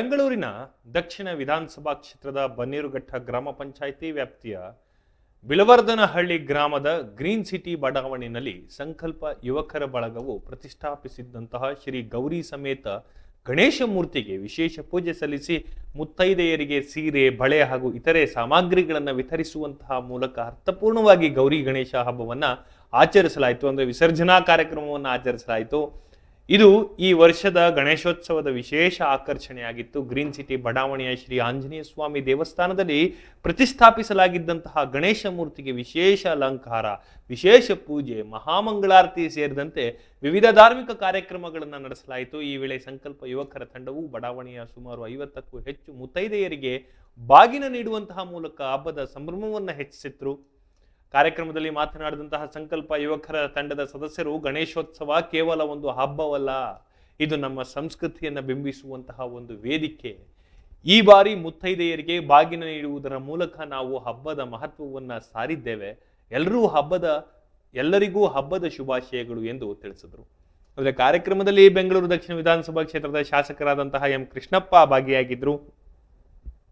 ಬೆಂಗಳೂರಿನ ದಕ್ಷಿಣ ವಿಧಾನಸಭಾ ಕ್ಷೇತ್ರದ ಬನ್ನೇರುಘಟ್ಟ ಗ್ರಾಮ ಪಂಚಾಯಿತಿ ವ್ಯಾಪ್ತಿಯ ಬಿಳವರ್ಧನಹಳ್ಳಿ ಗ್ರಾಮದ ಗ್ರೀನ್ ಸಿಟಿ ಬಡಾವಣೆಯಲ್ಲಿ ಸಂಕಲ್ಪ ಯುವಕರ ಬಳಗವು ಪ್ರತಿಷ್ಠಾಪಿಸಿದ್ದಂತಹ ಶ್ರೀ ಗೌರಿ ಸಮೇತ ಗಣೇಶ ಮೂರ್ತಿಗೆ ವಿಶೇಷ ಪೂಜೆ ಸಲ್ಲಿಸಿ ಮುತ್ತೈದೆಯರಿಗೆ ಸೀರೆ, ಬಳೆ ಹಾಗೂ ಇತರೆ ಸಾಮಗ್ರಿಗಳನ್ನು ವಿತರಿಸುವಂತಹ ಮೂಲಕ ಅರ್ಥಪೂರ್ಣವಾಗಿ ಗೌರಿ ಗಣೇಶ ಹಬ್ಬವನ್ನ ಆಚರಿಸಲಾಯಿತು. ಅಂದರೆ ವಿಸರ್ಜನಾ ಕಾರ್ಯಕ್ರಮವನ್ನು ಆಚರಿಸಲಾಯಿತು. ಇದು ಈ ವರ್ಷದ ಗಣೇಶೋತ್ಸವದ ವಿಶೇಷ ಆಕರ್ಷಣೆಯಾಗಿತ್ತು. ಗ್ರೀನ್ ಸಿಟಿ ಬಡಾವಣೆಯ ಶ್ರೀ ಆಂಜನೇಯ ಸ್ವಾಮಿ ದೇವಸ್ಥಾನದಲ್ಲಿ ಪ್ರತಿಷ್ಠಾಪಿಸಲಾಗಿದ್ದಂತಹ ಗಣೇಶ ಮೂರ್ತಿಗೆ ವಿಶೇಷ ಅಲಂಕಾರ, ವಿಶೇಷ ಪೂಜೆ, ಮಹಾಮಂಗಳಾರತಿ ಸೇರಿದಂತೆ ವಿವಿಧ ಧಾರ್ಮಿಕ ಕಾರ್ಯಕ್ರಮಗಳನ್ನು ನಡೆಸಲಾಯಿತು. ಈ ವೇಳೆ ಸಂಕಲ್ಪ ಯುವಕರ ತಂಡವು ಬಡಾವಣೆಯ ಸುಮಾರು ಐವತ್ತಕ್ಕೂ ಹೆಚ್ಚು ಮುತ್ತೈದೆಯರಿಗೆ ಬಾಗಿನ ನೀಡುವಂತಹ ಮೂಲಕ ಹಬ್ಬದ ಸಂಭ್ರಮವನ್ನು ಹೆಚ್ಚಿಸಿದ್ರು ಕಾರ್ಯಕ್ರಮದಲ್ಲಿ ಮಾತನಾಡಿದಂತಹ ಸಂಕಲ್ಪ ಯುವಕರ ತಂಡದ ಸದಸ್ಯರು ಗಣೇಶೋತ್ಸವ ಕೇವಲ ಒಂದು ಹಬ್ಬವಲ್ಲ, ಇದು ನಮ್ಮ ಸಂಸ್ಕೃತಿಯನ್ನು ಬಿಂಬಿಸುವಂತಹ ಒಂದು ವೇದಿಕೆ. ಈ ಬಾರಿ ಮುತ್ತೈದೆಯರಿಗೆ ಬಾಗಿನ ನೀಡುವುದರ ಮೂಲಕ ನಾವು ಹಬ್ಬದ ಮಹತ್ವವನ್ನು ಸಾರಿದ್ದೇವೆ. ಎಲ್ಲರೂ ಹಬ್ಬದ, ಎಲ್ಲರಿಗೂ ಹಬ್ಬದ ಶುಭಾಶಯಗಳು ಎಂದು ತಿಳಿಸಿದರು. ಆದರೆ ಕಾರ್ಯಕ್ರಮದಲ್ಲಿ ಬೆಂಗಳೂರು ದಕ್ಷಿಣ ವಿಧಾನಸಭಾ ಕ್ಷೇತ್ರದ ಶಾಸಕರಾದಂತಹ ಎಂ ಕೃಷ್ಣಪ್ಪ ಭಾಗಿಯಾಗಿದ್ದರು.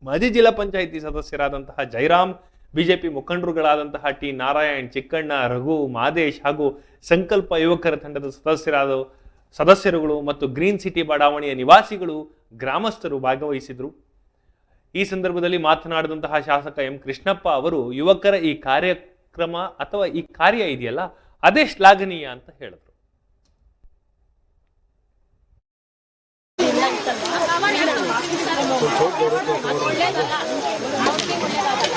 ಮಾಜಿ ಜಿಲ್ಲಾ ಪಂಚಾಯಿತಿ ಸದಸ್ಯರಾದಂತಹ ಜೈರಾಮ್ ಬಿಜೆಪಿ ಮುಖಂಡರುಗಳಾದಂತಹ ಟಿ ನಾರಾಯಣ್, ಚಿಕ್ಕಣ್ಣ, ರಘು, ಮಾದೇಶ್ ಹಾಗೂ ಸಂಕಲ್ಪ ಯುವಕರ ತಂಡದ ಸದಸ್ಯರಾದ ಸದಸ್ಯರುಗಳು ಮತ್ತು ಗ್ರೀನ್ ಸಿಟಿ ಬಡಾವಣೆಯ ನಿವಾಸಿಗಳು ಗ್ರಾಮಸ್ಥರು ಭಾಗವಹಿಸಿದರು. ಈ ಸಂದರ್ಭದಲ್ಲಿ ಮಾತನಾಡಿದಂತಹ ಶಾಸಕ ಎಂ ಕೃಷ್ಣಪ್ಪ ಅವರು, ಯುವಕರ ಈ ಕಾರ್ಯಕ್ರಮ ಅಥವಾ ಈ ಕಾರ್ಯ ಇದೆಯಲ್ಲ, ಅದೇ ಶ್ಲಾಘನೀಯ ಅಂತ ಹೇಳಿದ್ರು.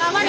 好慢